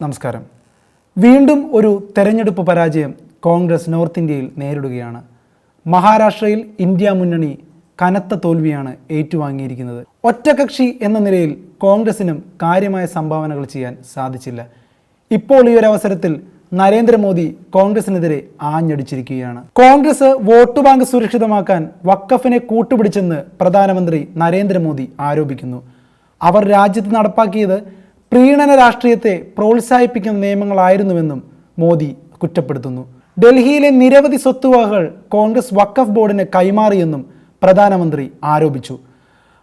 നമസ്കാരം. വീണ്ടും ഒരു തെരഞ്ഞെടുപ്പ് പരാജയം കോൺഗ്രസ് നോർത്ത് ഇന്ത്യയിൽ നേരിടുകയാണ്. മഹാരാഷ്ട്രയിൽ ഇന്ത്യ മുന്നണി കനത്ത തോൽവിയാണ് ഏറ്റുവാങ്ങിയിരിക്കുന്നത്. ഒറ്റകക്ഷി എന്ന നിലയിൽ കോൺഗ്രസിനും കാര്യമായ സംഭാവനകൾ ചെയ്യാൻ സാധിച്ചില്ല. ഇപ്പോൾ ഈ ഒരു അവസരത്തിൽ നരേന്ദ്രമോദി കോൺഗ്രസിനെതിരെ ആഞ്ഞടിച്ചിരിക്കുകയാണ്. കോൺഗ്രസ് വോട്ട് ബാങ്ക് സുരക്ഷിതമാക്കാൻ വക്കഫിനെ കൂട്ടുപിടിച്ചെന്ന് പ്രധാനമന്ത്രി നരേന്ദ്രമോദി ആരോപിക്കുന്നു. അവർ രാജ്യത്ത് നടപ്പാക്കിയത് പ്രീണന രാഷ്ട്രീയത്തെ പ്രോത്സാഹിപ്പിക്കുന്ന നിയമങ്ങളായിരുന്നുവെന്നും മോദി കുറ്റപ്പെടുത്തുന്നു. ഡൽഹിയിലെ നിരവധി സ്വത്തുവകകൾ കോൺഗ്രസ് വഖഫ് ബോർഡിന് കൈമാറിയെന്നും പ്രധാനമന്ത്രി ആരോപിച്ചു.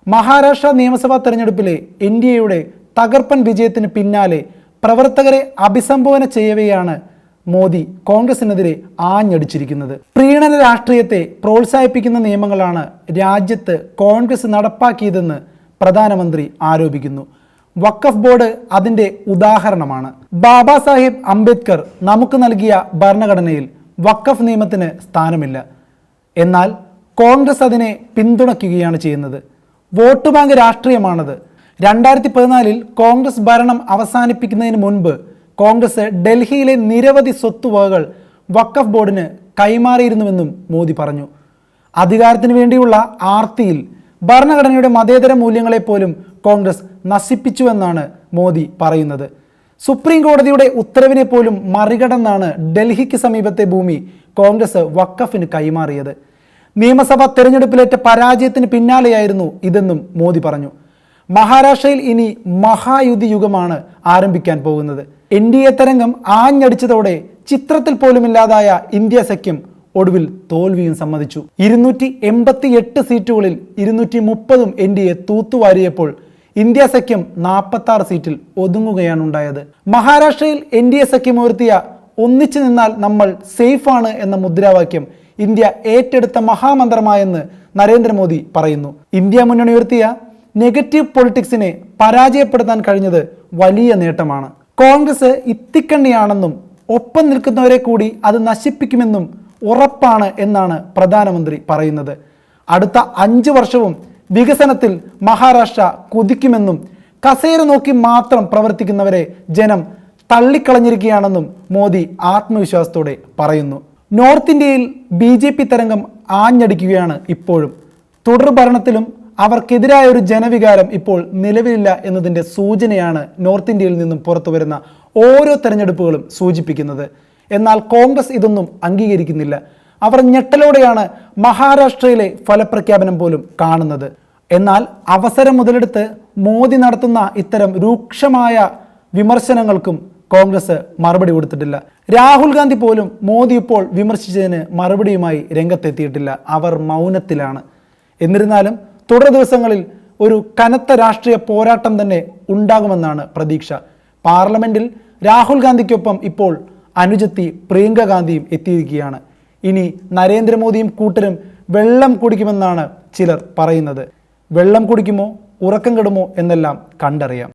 മഹാരാഷ്ട്ര നിയമസഭാ തെരഞ്ഞെടുപ്പിലെ എൻ ഡി എയുടെ തകർപ്പൻ വിജയത്തിന് പിന്നാലെ പ്രവർത്തകരെ അഭിസംബോധന ചെയ്യവെയാണ് മോദി കോൺഗ്രസിനെതിരെ ആഞ്ഞടിച്ചിരിക്കുന്നത്. പ്രീണന രാഷ്ട്രീയത്തെ പ്രോത്സാഹിപ്പിക്കുന്ന നിയമങ്ങളാണ് രാജ്യത്ത് കോൺഗ്രസ് നടപ്പാക്കിയതെന്ന് പ്രധാനമന്ത്രി ആരോപിക്കുന്നു. വഖഫ് ബോർഡ് അതിന്റെ ഉദാഹരണമാണ്. ബാബാ സാഹിബ് അംബേദ്കർ നമുക്ക് നൽകിയ ഭരണഘടനയിൽ വഖഫ് നിയമത്തിന് സ്ഥാനമില്ല. എന്നാൽ കോൺഗ്രസ് അതിനെ പിന്തുണയ്ക്കുകയാണ് ചെയ്യുന്നത്. വോട്ട് ബാങ്ക് രാഷ്ട്രീയമാണത്. രണ്ടായിരത്തി പതിനാലിൽ കോൺഗ്രസ് ഭരണം അവസാനിപ്പിക്കുന്നതിന് മുൻപ് കോൺഗ്രസ് ഡൽഹിയിലെ നിരവധി സ്വത്തുവകകൾ വഖഫ് ബോർഡിന് കൈമാറിയിരുന്നുവെന്നും മോദി പറഞ്ഞു. അധികാരത്തിന് വേണ്ടിയുള്ള ആർത്തിയിൽ ഭരണഘടനയുടെ മതേതര മൂല്യങ്ങളെപ്പോലും കോൺഗ്രസ് നശിപ്പിച്ചുവെന്നാണ് മോദി പറയുന്നത്. സുപ്രീം കോടതിയുടെ ഉത്തരവിനെ പോലും മറികടന്നാണ് ഡൽഹിക്ക് സമീപത്തെ ഭൂമി കോൺഗ്രസ് വക്കഫിന് കൈമാറിയത്. നിയമസഭാ തെരഞ്ഞെടുപ്പിലേറ്റ പരാജയത്തിന് പിന്നാലെയായിരുന്നു ഇതെന്നും മോദി പറഞ്ഞു. മഹാരാഷ്ട്രയിൽ ഇനി മഹായുദ്ധ യുഗമാണ് ആരംഭിക്കാൻ പോകുന്നത്. എൻ ഡി എ തരംഗം ആഞ്ഞടിച്ചതോടെ ചിത്രത്തിൽ പോലുമില്ലാതായ ഇന്ത്യ സഖ്യം ഒടുവിൽ തോൽവിയും സമ്മതിച്ചു. ഇരുന്നൂറ്റി എൺപത്തി എട്ട് സീറ്റുകളിൽ ഇരുന്നൂറ്റി മുപ്പതും എൻ ഡി എ തൂത്തുവാരിയപ്പോൾ ഇന്ത്യ സഖ്യം നാൽപ്പത്തി ആറ് സീറ്റിൽ ഒതുങ്ങുകയാണ് ഉണ്ടായത് മഹാരാഷ്ട്രയിൽ എൻ ഡി എ സഖ്യം ഉയർത്തിയ ഒന്നിച്ചു നിന്നാൽ നമ്മൾ സേഫാണ് എന്ന മുദ്രാവാക്യം ഇന്ത്യ ഏറ്റെടുത്ത മഹാമന്ത്രമായെന്ന് നരേന്ദ്രമോദി പറയുന്നു. ഇന്ത്യ മുന്നണി ഉയർത്തിയ നെഗറ്റീവ് പൊളിറ്റിക്സിനെ പരാജയപ്പെടുത്താൻ കഴിഞ്ഞത് വലിയ നേട്ടമാണ്. കോൺഗ്രസ് ഇത്തിക്കണ്ണിയാണെന്നും ഒപ്പം നിൽക്കുന്നവരെ കൂടി അത് നശിപ്പിക്കുമെന്നും ഉറപ്പാണ് എന്നാണ് പ്രധാനമന്ത്രി പറയുന്നത്. അടുത്ത അഞ്ച് വർഷവും വികസനത്തിൽ മഹാരാഷ്ട്ര കുതിക്കുമെന്നും കസേര നോക്കി മാത്രം പ്രവർത്തിക്കുന്നവരെ ജനം തള്ളിക്കളഞ്ഞിരിക്കുകയാണെന്നും മോദി ആത്മവിശ്വാസത്തോടെ പറയുന്നു. നോർത്ത് ഇന്ത്യയിൽ ബി ജെ പി തരംഗം ആഞ്ഞടിക്കുകയാണ് ഇപ്പോഴും. തുടർ ഭരണത്തിലും അവർക്കെതിരായ ഒരു ജനവികാരം ഇപ്പോൾ നിലവിലില്ല എന്നതിന്റെ സൂചനയാണ് നോർത്ത് ഇന്ത്യയിൽ നിന്നും പുറത്തു വരുന്ന ഓരോ തെരഞ്ഞെടുപ്പുകളും സൂചിപ്പിക്കുന്നത്. എന്നാൽ കോൺഗ്രസ് ഇതൊന്നും അംഗീകരിക്കുന്നില്ല. അവർ ഞെട്ടലോടെയാണ് മഹാരാഷ്ട്രയിലെ ഫലപ്രഖ്യാപനം പോലും കാണുന്നത്. എന്നാൽ അവസരം മുതലെടുത്ത് മോദി നടത്തുന്ന ഇത്തരം രൂക്ഷമായ വിമർശനങ്ങൾക്കും കോൺഗ്രസ് മറുപടി കൊടുത്തിട്ടില്ല. രാഹുൽ ഗാന്ധി പോലും മോദി ഇപ്പോൾ വിമർശിച്ചതിന് മറുപടിയുമായി രംഗത്തെത്തിയിട്ടില്ല. അവർ മൗനത്തിലാണ്. എന്നിരുന്നാലും തുടർ ദിവസങ്ങളിൽ ഒരു കനത്ത രാഷ്ട്രീയ പോരാട്ടം തന്നെ ഉണ്ടാകുമെന്നാണ് പ്രതീക്ഷ. പാർലമെന്റിൽ രാഹുൽ ഗാന്ധിക്കൊപ്പം ഇപ്പോൾ അനുജത്തി പ്രിയങ്ക ഗാന്ധിയും എത്തിയിരിക്കുകയാണ്. ഇനി നരേന്ദ്രമോദിയും കൂട്ടരും വെള്ളം കുടിക്കുമെന്നാണ് ചിലർ പറയുന്നത്. വെള്ളം കുടിക്കുമോ? ഉറക്കം കെടുമോ? എന്നെല്ലാം കണ്ടറിയാം.